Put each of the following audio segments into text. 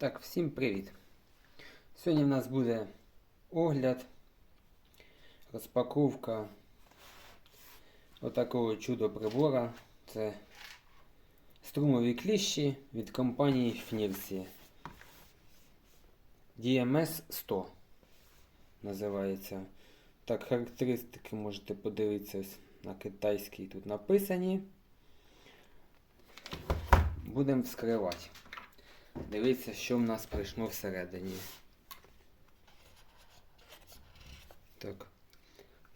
Так, всім привіт! Сьогодні в нас буде огляд, розпаковка отакого чудо прибора. Це струмові кліщі від компанії Фнірсі. DMS 100 називається. Так, характеристики можете подивитися на китайській тут написані. Будемо вскривати. Дивіться, що в нас прийшло всередині. Так.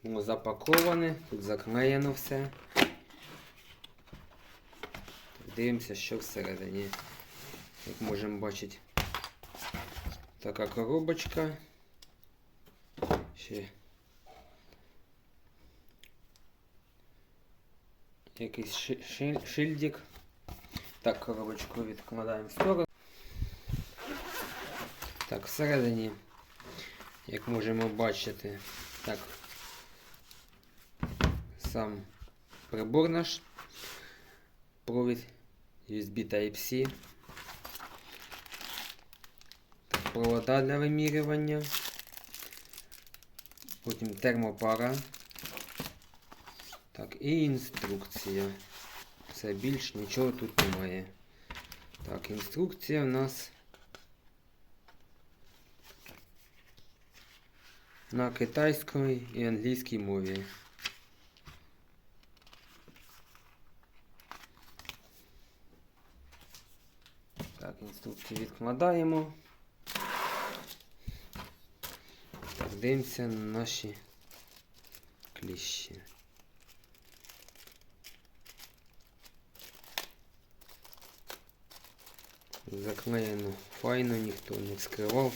Воно запаковане, тут заклеєно все. Так, дивимося, що всередині. Як можемо бачити, така коробочка. Ще якийсь ши- ши- шильдик. Так, коробочку відкладаємо в сторону. Так, всередині, як можемо бачити, так, сам прибор наш, провід USB Type-C, провода для вимірювання, потім термопара, так, і інструкція. Все більш нічого тут немає. Так, інструкція в нас на китайській і англійській мові. Так, інструкцію відкладаємо. Так, дивимося на наші кліщі. Заклеєно файно, ніхто не вскривав.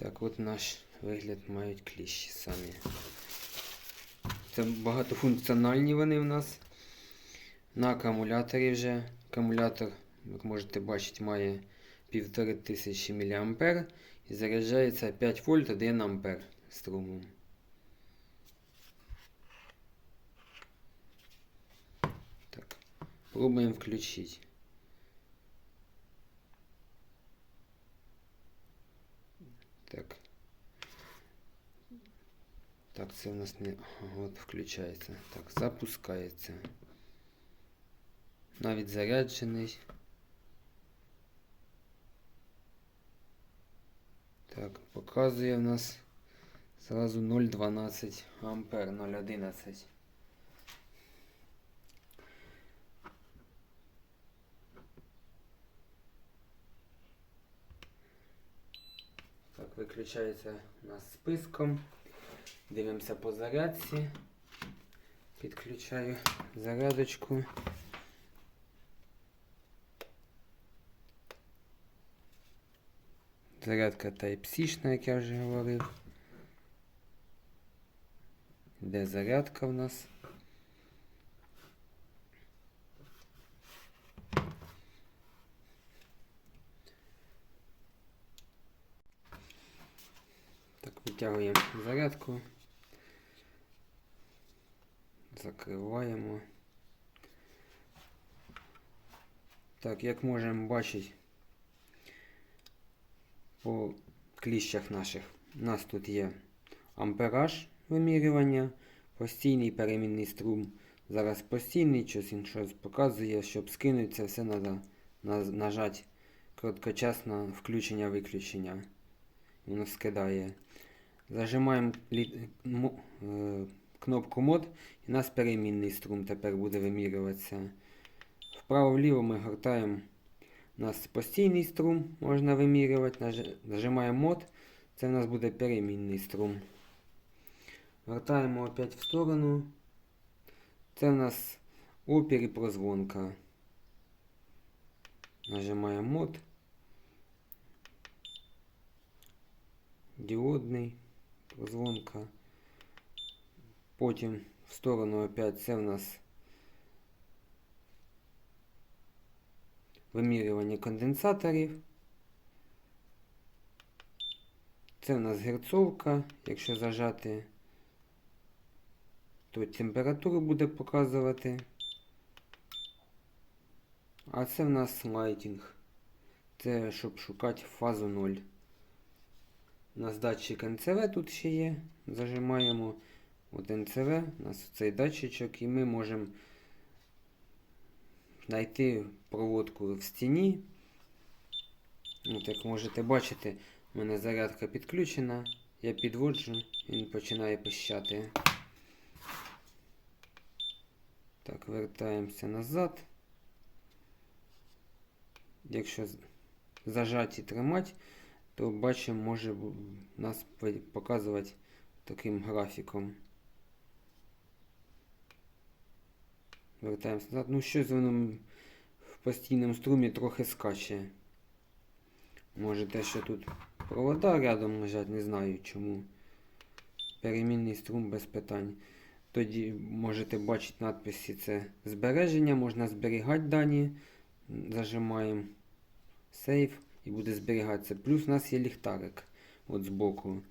Так, от наш вигляд мають кліщі самі. Це багатофункціональні вони в нас. На акумуляторі вже. Акумулятор, як можете бачити, має 1500 мА і заряджається 5 вольт 1 ампер струмом. Так, пробуємо включити. Так, це у нас не... Ага, от включається. Так, запускається. Навіть заряджений. Так, показує в нас зразу 0,12 ампер 0,11. Так, виключається у нас списком. Дивимося по зарядці. Підключаю зарядочку. Зарядка Type-C, як я вже говорив. Де зарядка в нас? Так, витягуємо зарядку. Закриваємо. Так, як можемо бачити по кліщах наших, у нас тут є ампераж вимірювання, постійний перемінний струм. Зараз постійний, щось він щось показує, щоб скинути це все треба нажати короткочасне включення-виключення. Воно скидає. Зажимаємо е, кнопку мод і у нас перемінний струм тепер буде вимірюватися. Вправо-вліво ми гортаємо. У нас постійний струм можна вимірювати. Наж- Нажимаємо мод. Це у нас буде перемінний струм. Гортаємо опять в сторону. Це у нас опір і прозвонка. Нажимаємо мод. Діодний, прозвонка. Потім в сторону опять це в нас вимірювання конденсаторів. Це в нас герцовка. Якщо зажати, то температуру буде показувати. А це в нас лайтінг. Це щоб шукати фазу 0. У нас датчик НЦВ тут ще є. Зажимаємо от НЦВ, у нас цей датчичок, і ми можемо знайти проводку в стіні. От як можете бачити, у мене зарядка підключена. Я підводжу, він починає пищати. Так, вертаємося назад. Якщо з- зажаті тримати, то бачимо, може нас показувати таким графіком. Вертаємося назад. Ну, щось воно в постійному струмі трохи скаче. Може те, що тут провода рядом лежать, не знаю чому. Перемінний струм без питань. Тоді можете бачити надписи це збереження, можна зберігати дані. Зажимаємо сейф і буде зберігатися. Плюс у нас є ліхтарик от збоку.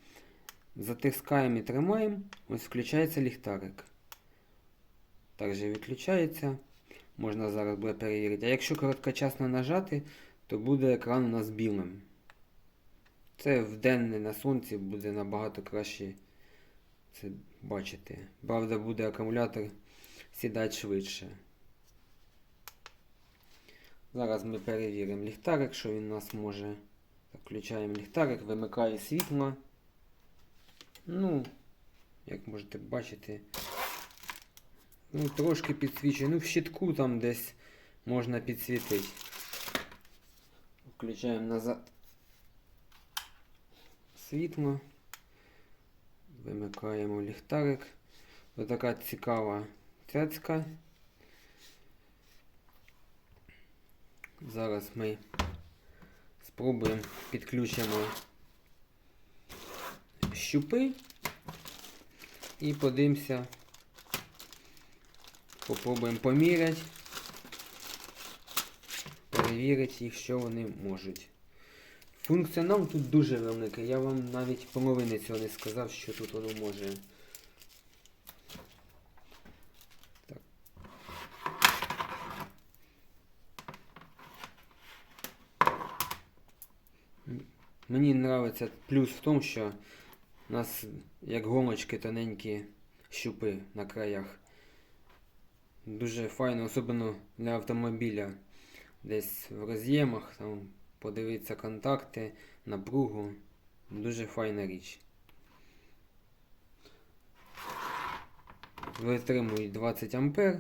Затискаємо і тримаємо, ось включається ліхтарик. Також відключається. Можна зараз буде перевірити. А якщо короткочасно нажати, то буде екран у нас білим. Це вденне на сонці буде набагато краще це бачити. Правда, буде акумулятор сідати швидше. Зараз ми перевіримо ліхтарик, що він у нас може. Включаємо ліхтарик, вимикає світло. Ну, як можете бачити, ну, трошки підсвічує. Ну, в щитку там десь можна підсвітити. Включаємо назад світло. Вимикаємо ліхтарик. Ось така цікава цяцька. Зараз ми спробуємо підключимо щупи і подивимося. Попробуємо поміряти, перевірити їх, що вони можуть. Функціонал тут дуже великий. Я вам навіть половини цього не сказав, що тут воно може. Так. Мені подобається плюс в тому, що у нас як гомочки тоненькі щупи на краях. Дуже файно, особливо для автомобіля. Десь в роз'ємах, там подивитися контакти, напругу. Дуже файна річ. Витримують 20 ампер,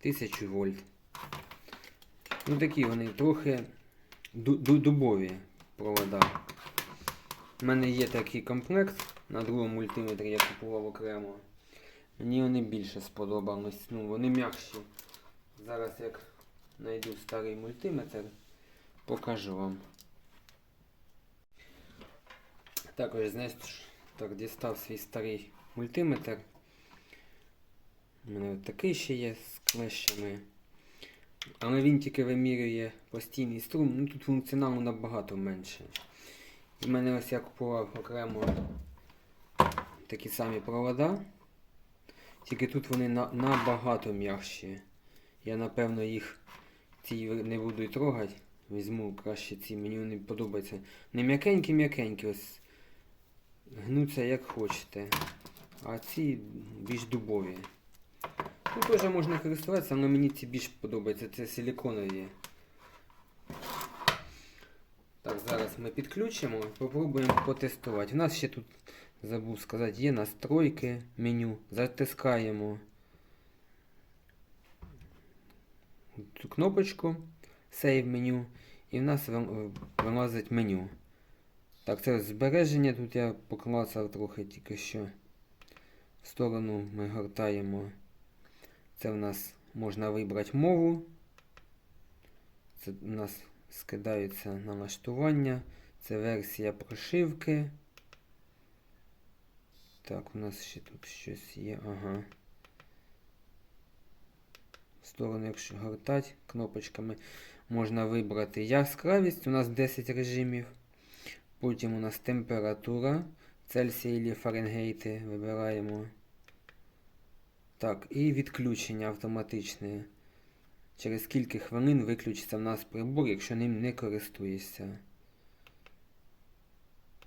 1000 вольт. Ну такі вони трохи ду- ду- дубові провода. У мене є такий комплект на другому мультиметрі, я купував окремо. Мені вони більше сподобались. Ну, вони м'якші. Зараз як знайду старий мультиметр, покажу вам. Також, знаєш, так, дістав свій старий мультиметр. У мене от такий ще є з клещами. Але він тільки вимірює постійний струм, ну тут функціоналу набагато менше. І в мене ось я купував окремо такі самі провода. Тільки тут вони на, набагато м'якші. Я напевно їх ці не буду трогати. Візьму краще ці, мені вони подобаються. Не м'якенькі-м'якенькі, ось гнуться як хочете. А ці більш дубові. Ну теж можна користуватися, але мені ці більш подобаються. Це силіконові. Так, зараз ми підключимо і попробуємо потестувати. У нас ще тут, забув сказати, є настройки меню. Затискаємо цю кнопочку Save меню і в нас вилазить меню. Так, це збереження. Тут я поклацав трохи тільки що. В сторону ми гортаємо. Це в нас можна вибрати мову. Це у нас скидаються налаштування. Це версія прошивки. Так, у нас ще тут щось є. Ага. В сторону, якщо гортати кнопочками, можна вибрати яскравість. У нас 10 режимів. Потім у нас температура. Цельсія або Фаренгейти вибираємо. Так, і відключення автоматичне. через скільки хвилин виключиться в нас прибор, якщо ним не користуєшся.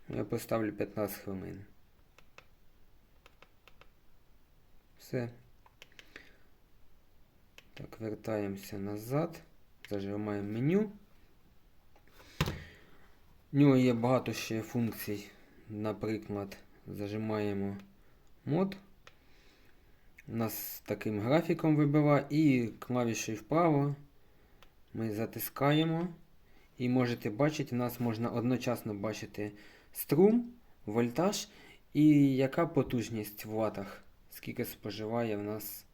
Я поставлю 15 хвилин. Все. Так, вертаємося назад. Зажимаємо меню. В нього є багато ще функцій. Наприклад, зажимаємо мод. У нас таким графіком вибиває і клавішею вправо ми затискаємо. І можете бачити, у нас можна одночасно бачити струм, вольтаж і яка потужність в ватах, скільки споживає в нас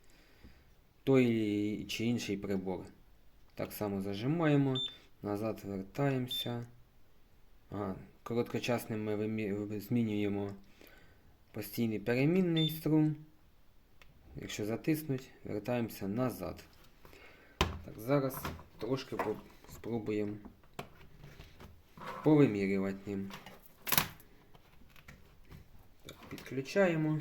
той чи інший прибор. Так само зажимаємо, назад вертаємося. Ага, короткочасним ми змінюємо постійний перемінний струм. Якщо затиснуть, вертаємося назад. Так, зараз трошки спробуємо повимірювати ним. Так, підключаємо.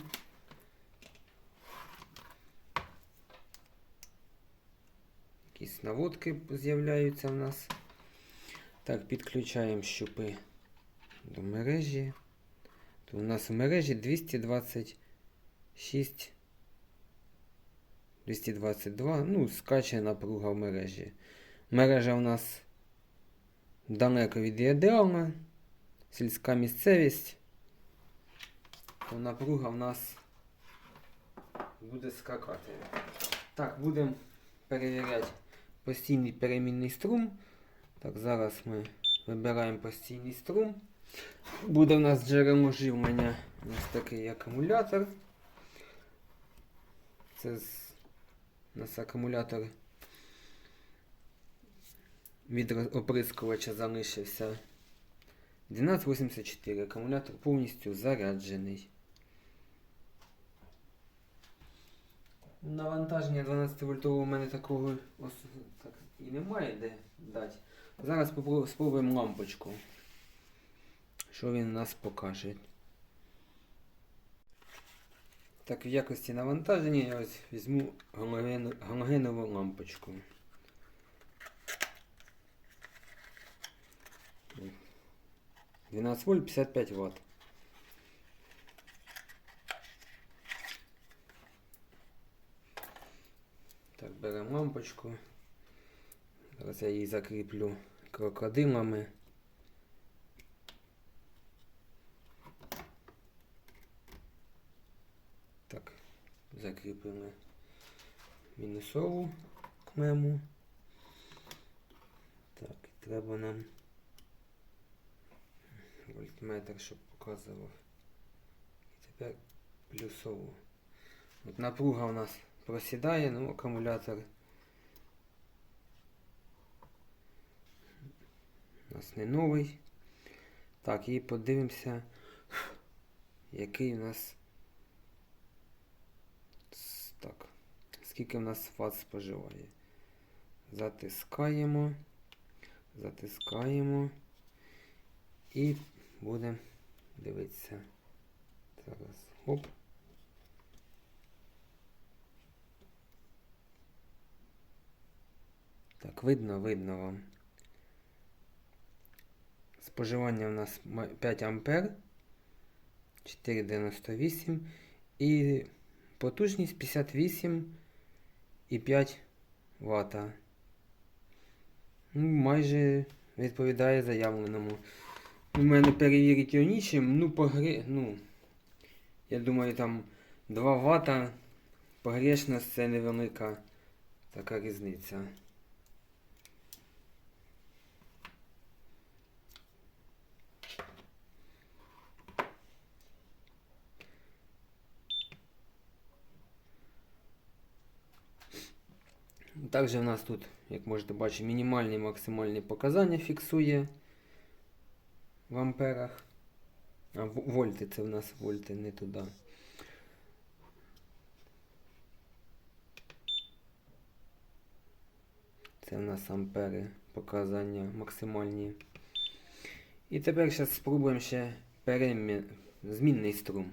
Якісь наводки з'являються в нас. Так, підключаємо щупи до мережі. То у нас в мережі 226 222, ну, скаче напруга в мережі. Мережа у нас далеко від ідеальна, сільська місцевість, то напруга в нас буде скакати. Так, будемо перевіряти постійний перемінний струм. Так, зараз ми вибираємо постійний струм. Буде у нас джерело живлення, ось такий акумулятор. Це у нас акумулятор від оприскувача залишився 1284. Акумулятор повністю заряджений. Навантаження 12 вольтового у мене такого ос- так, і немає де дати. Зараз спробуємо лампочку. Що він нас покаже. Так, в якості навантаження я ось візьму галоген- галогенову лампочку. Двенадцать вольт 55 ватт. Так, беремо лампочку. Зараз я її закріплю крокодилами. Так, закріпимо мінусову клему. Так, і треба нам вольтметр, щоб показував. І тепер плюсову. От напруга у нас просідає, ну акумулятор у нас не новий. Так, і подивимося, який у нас Так. Скільки в нас ват споживає? Затискаємо. Затискаємо. І будемо дивитися. Зараз. Оп. Так, видно, видно вам. Споживання у нас 5 ампер. 4,98 і Потужність 58,5 Вт. Ну, майже відповідає заявленому. У мене перевірить його нічим. Ну, погре... ну, я думаю, там 2 Вт погрешність це невелика така різниця. Також в нас тут, як можете бачити, мінімальні і максимальні показання фіксує в амперах. А вольти це в нас вольти не туди. Це в нас ампери показання максимальні. І тепер зараз спробуємо ще перемін... змінний струм.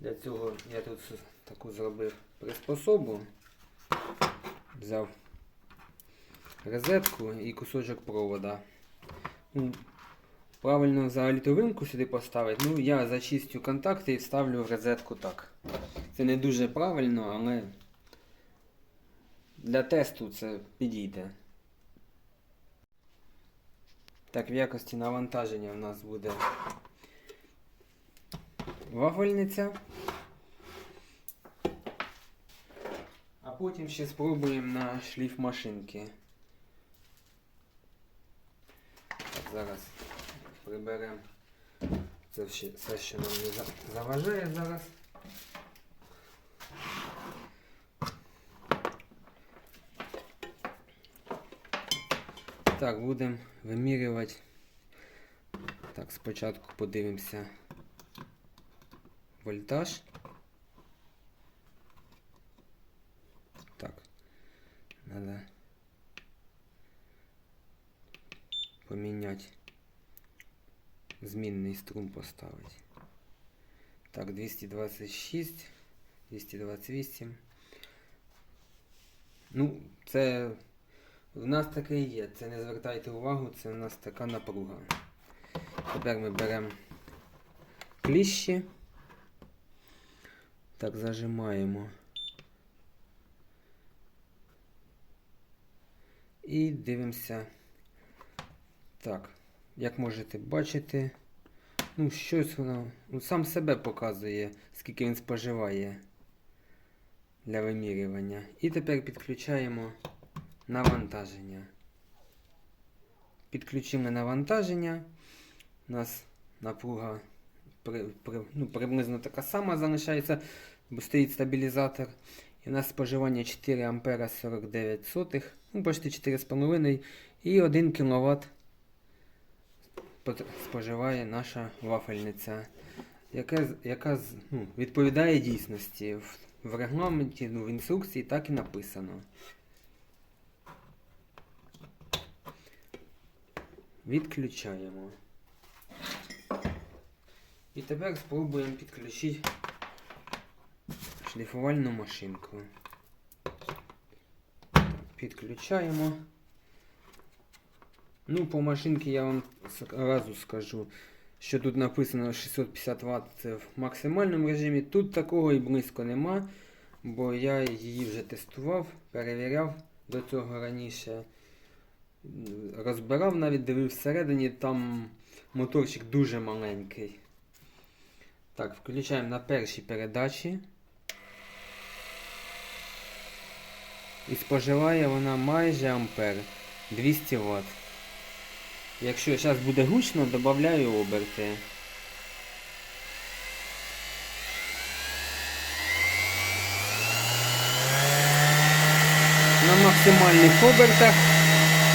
Для цього я тут таку зробив приспособу. Взяв розетку і кусочок провода. Ну, правильно взагалі ту вимку сюди поставити. Ну, я зачистю контакти і вставлю в розетку так. Це не дуже правильно, але для тесту це підійде. Так, в якості навантаження в нас буде вафельниця. А потім ще спробуємо на шліф машинки. Зараз приберемо це все, все, що нам не заважає зараз. Так, будемо вимірювати. Так, спочатку подивимося вольтаж. Так, надо поміняти. Змінний струм поставити. Так, 226, 228. Ну, це в нас таке є. Це не звертайте увагу, це в нас така напруга. Тепер ми беремо кліщі. Так, зажимаємо. І дивимося. Так, як можете бачити, ну, щось воно ну, сам себе показує, скільки він споживає для вимірювання. І тепер підключаємо навантаження. Підключимо навантаження. У нас напруга при, при, ну, приблизно така сама залишається, бо стоїть стабілізатор. І у нас споживання 4 ампера 49 сотих, ну, почти 4,5 і 1 кВт споживає наша вафельниця, яка, яка ну, відповідає дійсності. В, в регламенті, ну, в інструкції так і написано. Відключаємо. І тепер спробуємо підключити шліфувальну машинку. Підключаємо. Ну, по машинці я вам одразу скажу, що тут написано 650 Вт це в максимальному режимі. Тут такого і близько нема, бо я її вже тестував, перевіряв до цього раніше. Розбирав навіть, дивив всередині, там моторчик дуже маленький. Так, включаємо на першій передачі. І споживає вона майже ампер 200 Вт. Якщо зараз буде гучно, додаю оберти. На максимальних обертах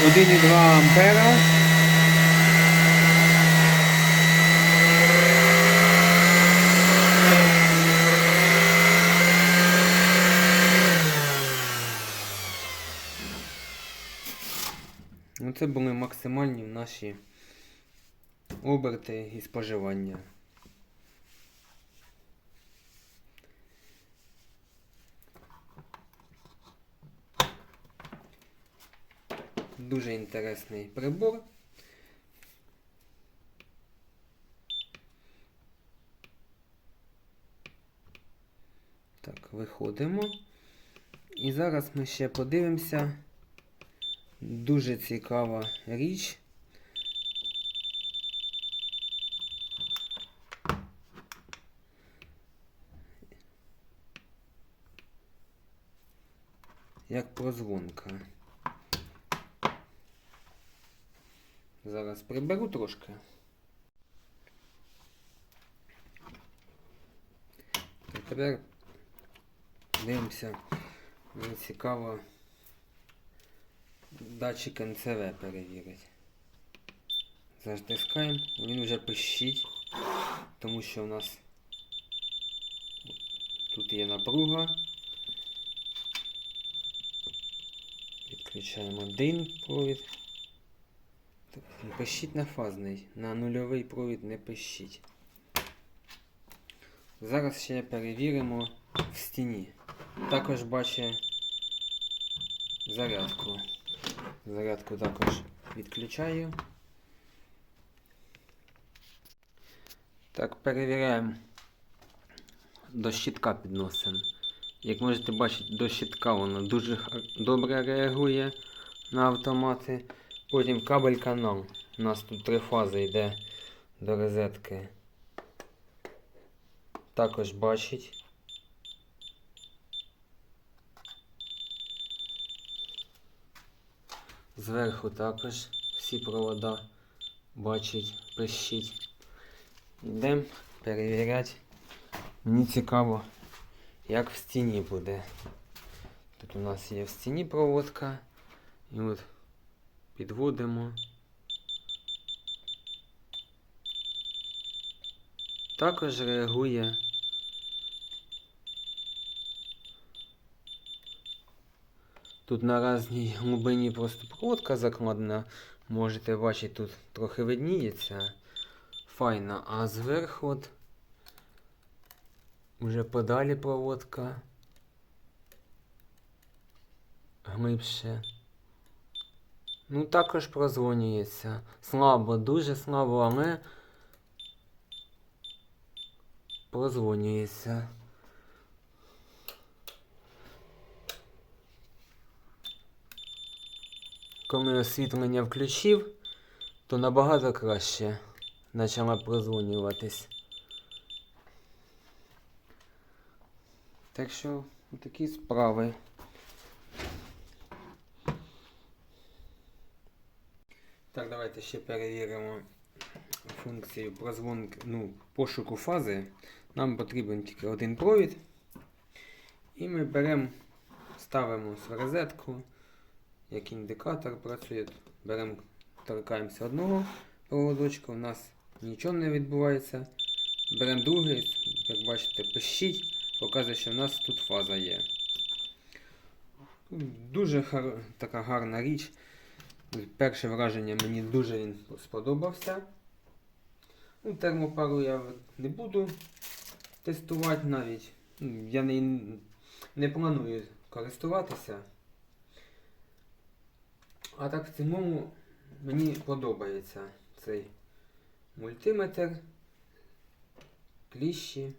1,2 ампера. Ну, Це були максимальні наші оберти і споживання. Дуже інтересний прибор. Так, виходимо. І зараз ми ще подивимося. Дуже цікава річ. Як прозвонка. Зараз приберу трошки. Тепер дивимося. Мені цікаво датчик НЦВ перевірити. Затискаємо, він вже пищить, тому що у нас тут є напруга. Підключаємо один провід. Пищить на фазний, на нульовий провід не пищить. Зараз ще перевіримо в стіні. Також бачить зарядку. Зарядку також відключаю. Так, перевіряємо. До щитка підносимо. Як можете бачити, до щитка воно дуже добре реагує на автомати. Потім кабель канал. У нас тут три фази йде до розетки. Також бачить. Зверху також всі провода бачить, пищить. Йдемо перевіряти. Мені цікаво, як в стіні буде. Тут у нас є в стіні проводка. І от підводимо. Також реагує. Тут на різній глибині просто проводка закладена. Можете бачити, тут трохи видніється. Файна. А зверху от Уже подалі проводка. Глибше. Ну, також прозвонюється. Слабо, дуже слабо, але прозвонюється. Коли освітлення включив, то набагато краще почала прозвонюватись. Так що такі справи. Так, давайте ще перевіримо функцію прозвонки, ну, пошуку фази. Нам потрібен тільки один провід. І ми беремо, ставимо в розетку, як індикатор працює. Беремо, торкаємося одного проводочка, у нас нічого не відбувається. Беремо другий, як бачите, пищить показує, що в нас тут фаза є. Дуже гар... така гарна річ. Перше враження мені дуже він сподобався. Ну, термопару я не буду тестувати навіть. Я не, не планую користуватися. А так в цілому мені подобається цей мультиметр, кліщі.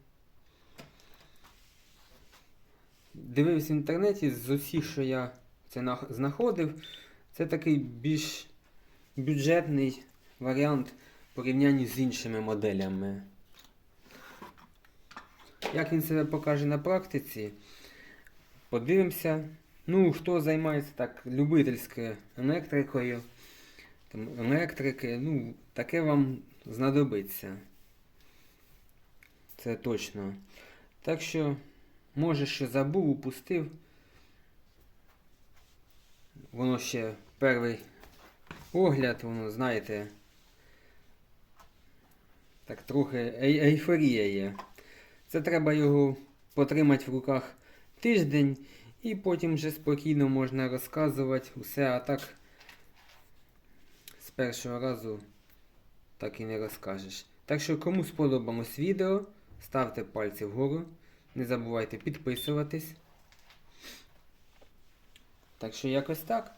Дивився в інтернеті з усіх, що я це знаходив, це такий більш бюджетний варіант в порівнянні з іншими моделями. Як він себе покаже на практиці, подивимося. Ну, хто займається так любительською електрикою, там, електрики, ну, таке вам знадобиться. Це точно. Так що. Може, що забув, упустив. Воно ще перший огляд, воно, знаєте, так трохи ей- ейфорія є. Це треба його потримати в руках тиждень і потім вже спокійно можна розказувати усе, а так з першого разу так і не розкажеш. Так що кому сподобалось відео, ставте пальці вгору. Не забувайте підписуватись. Так що якось так.